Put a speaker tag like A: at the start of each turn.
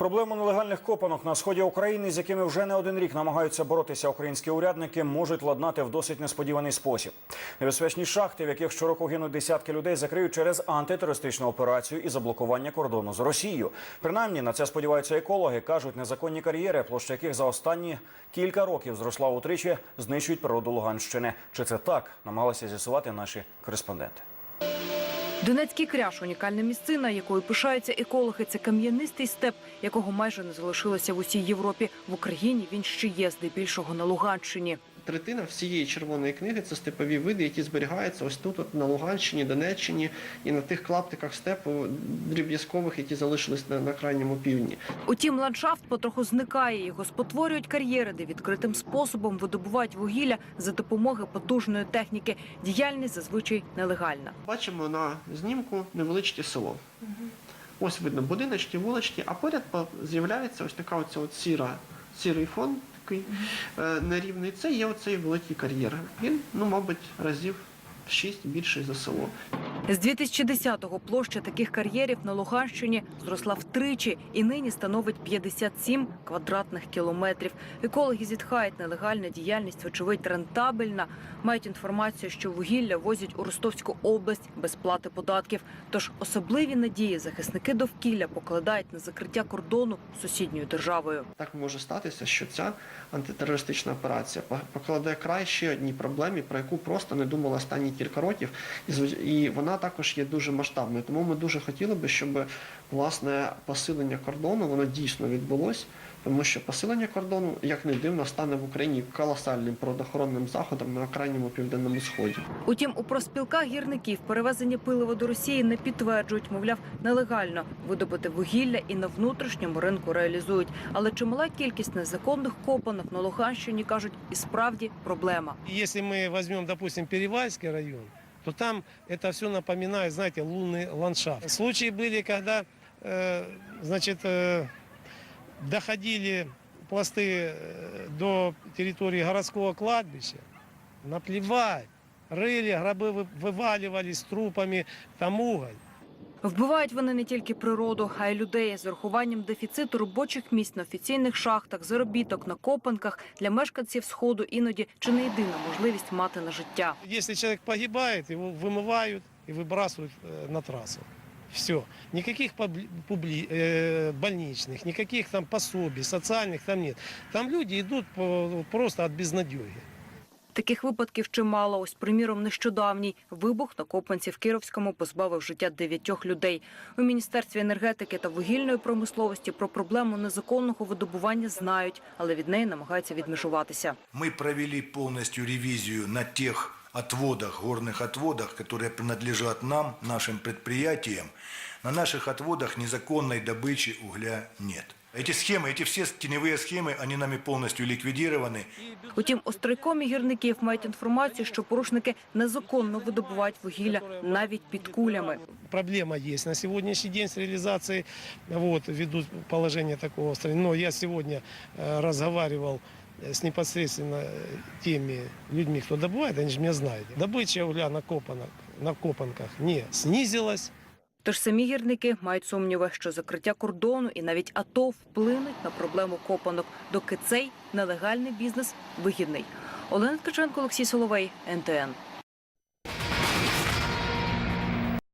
A: Проблему нелегальних копанок на сході України, з якими вже не один рік намагаються боротися українські урядники, можуть ладнати в досить несподіваний спосіб. Небезпечні шахти, в яких щороку гинуть десятки людей, закриють через антитерористичну операцію і заблокування кордону з Росією. Принаймні на це сподіваються екологи. кажуть, незаконні кар'єри, площа яких за останні кілька років зросла утричі, знищують природу Луганщини. Чи це так намагалися з'ясувати наші кореспонденти?
B: Донецький кряж унікальна місцина, якою пишаються екологи. Це кам'янистий степ, якого майже не залишилося в усій Європі. В Україні він ще є, здебільшого на Луганщині.
C: Третина всієї червоної книги це степові види, які зберігаються ось тут, от на Луганщині, Донеччині і на тих клаптиках степу дріб'язкових, які залишились на, на крайньому півдні.
B: Утім, ландшафт потроху зникає. Його спотворюють кар'єри, де відкритим способом видобувають вугілля за допомогою потужної техніки. Діяльність зазвичай нелегальна.
C: Бачимо на знімку невеличке село. Ось видно будиночки, вулички, а поряд по- з'являється ось така оця от сіра, сірий фон такий е, нерівний. Це є оцей великий кар'єр. Він, ну, мабуть, разів шість більший за село.
B: З 2010-го площа таких кар'єрів на Луганщині зросла втричі і нині становить 57 квадратних кілометрів. Екологи зітхають, нелегальна діяльність, вочевидь, рентабельна. Мають інформацію, що вугілля возять у Ростовську область без плати податків. Тож особливі надії захисники довкілля покладають на закриття кордону сусідньою державою.
C: Так може статися, що ця антитерористична операція по- покладе край ще одній проблемі, про яку просто не думали останні кілька років, і вона також є дуже масштабною. Тому ми дуже хотіли би, щоб власне посилення кордону воно дійсно відбулось, тому що посилення кордону, як не дивно, стане в Україні колосальним природоохоронним заходом на крайньому південному сході.
B: Утім, у проспілках гірників перевезення пилива до Росії не підтверджують, мовляв, нелегально видобути вугілля і на внутрішньому ринку реалізують. Але чимала кількість незаконних копанок на Луганщині кажуть, і справді проблема.
D: Если мы возьмем, допустим, Перевальский район, то там это все напоминает, знаете, лунный ландшафт. Случаи были, когда, э, значит, э, доходили пласты э, до территории городского кладбища. Наплевать. Рыли, гробы вы- вываливались с трупами, там уголь.
B: Вбивають вони не тільки природу, а й людей з урахуванням дефіциту робочих місць на офіційних шахтах, заробіток на копанках для мешканців сходу іноді чи не єдина можливість мати на життя.
D: Если человек погибает, его вымывают и выбрасывают э, на трассу. Все. Никаких побли- публи- э, больничных, никаких там пособий, социальных там нет. Там люди идут по- просто от безнадеги.
B: Таких випадків чимало. Ось, приміром, нещодавній вибух на Копанці в Кіровському позбавив життя дев'ятьох людей. У міністерстві енергетики та вугільної промисловості про проблему незаконного видобування знають, але від неї намагаються відмежуватися.
E: Мы провели полностью ревизию на тех отводах, горных отводах, которые принадлежат нам, нашим предприятиям. На наших отводах незаконной добычи угля нет. Эти схемы, эти все теневые схемы, они нами полностью ликвидированы.
B: Утім, у стройкомі гірників мають інформацію, що порушники незаконно видобувають вугілля навіть під кулями.
D: Проблема есть на сегодняшний день с реализацией, вот, ввиду положения такого страны. Но я сегодня э, разговаривал э, с непосредственно э, теми людьми, кто добывает, они же меня знают. Добыча угля на, копанок, на копанках не снизилась,
B: Тож самі гірники мають сумніви, що закриття кордону і навіть АТО вплинуть на проблему копанок, доки цей нелегальний бізнес вигідний. Олена Ткаченко, Олексій Соловей, НТН.